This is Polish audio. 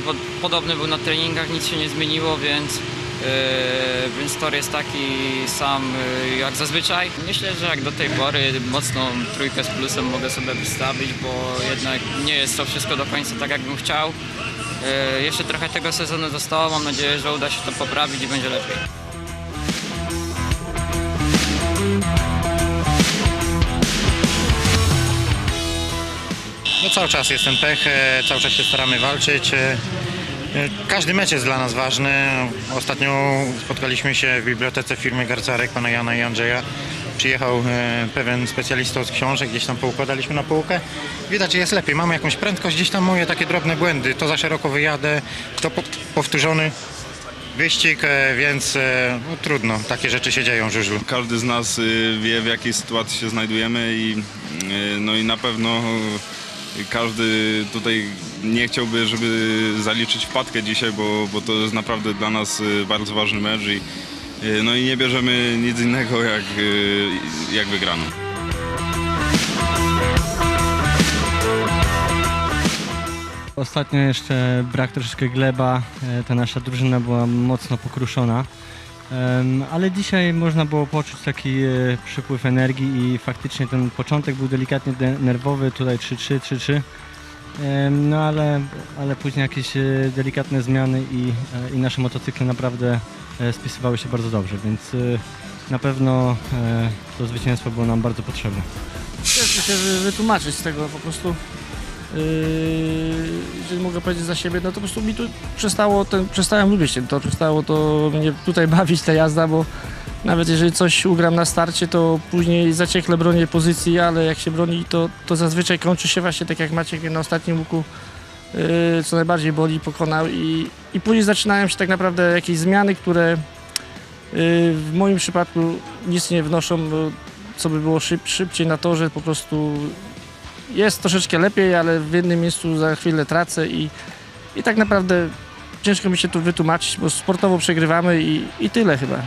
pod, podobny był na treningach, nic się nie zmieniło, więc, yy, więc tor jest taki sam yy, jak zazwyczaj. Myślę, że jak do tej pory mocną trójkę z plusem mogę sobie wystawić, bo jednak nie jest to wszystko do końca tak, jakbym chciał. Yy, jeszcze trochę tego sezonu zostało, mam nadzieję, że uda się to poprawić i będzie lepiej. No cały czas jest ten pech, cały czas się staramy walczyć. e, e, Każdy mecz jest dla nas ważny. Ostatnio spotkaliśmy się w bibliotece firmy Garcarek, pana Jana i Andrzeja. Przyjechał e, pewien specjalista od książek, gdzieś tam poukładaliśmy na półkę. Widać, że jest lepiej. Mamy jakąś prędkość, gdzieś tam moje takie drobne błędy. To za szeroko wyjadę, to po, powtórzony wyścig, więc no, trudno. Takie rzeczy się dzieją w żużlu. Każdy z nas y, wie w jakiej sytuacji się znajdujemy i y, no i na pewno każdy tutaj nie chciałby, żeby zaliczyć wpadkę dzisiaj, bo, bo to jest naprawdę dla nas y, bardzo ważny mecz i y, no i nie bierzemy nic innego jak, y, jak wygraną. Ostatnio jeszcze brak troszeczkę gleba, ta nasza drużyna była mocno pokruszona. Ale dzisiaj można było poczuć taki e, przypływ energii i faktycznie ten początek był delikatnie de- nerwowy, tutaj 3-3, 3-3. Em, No ale, ale później jakieś e, delikatne zmiany i, e, i nasze motocykle naprawdę spisywały się bardzo dobrze, więc na pewno to zwycięstwo było nam bardzo potrzebne. Ciężko się wy- wytłumaczyć z tego po prostu. Yy, jeżeli mogę powiedzieć za siebie, no to po prostu mi tu przestało, ten, przestałem lubić ten tor, przestało to mnie tutaj bawić ta jazda, bo nawet jeżeli coś ugram na starcie, to później zaciekle bronię pozycji, ale jak się broni, to, to zazwyczaj kończy się właśnie tak jak Maciek na ostatnim łuku, yy, co najbardziej boli, pokonał i, i później zaczynają się tak naprawdę jakieś zmiany, które yy, w moim przypadku nic nie wnoszą, co by było szyb, szybciej na torze, po prostu jest troszeczkę lepiej, ale w jednym miejscu za chwilę tracę i, i tak naprawdę ciężko mi się tu wytłumaczyć, bo sportowo przegrywamy i, i tyle chyba.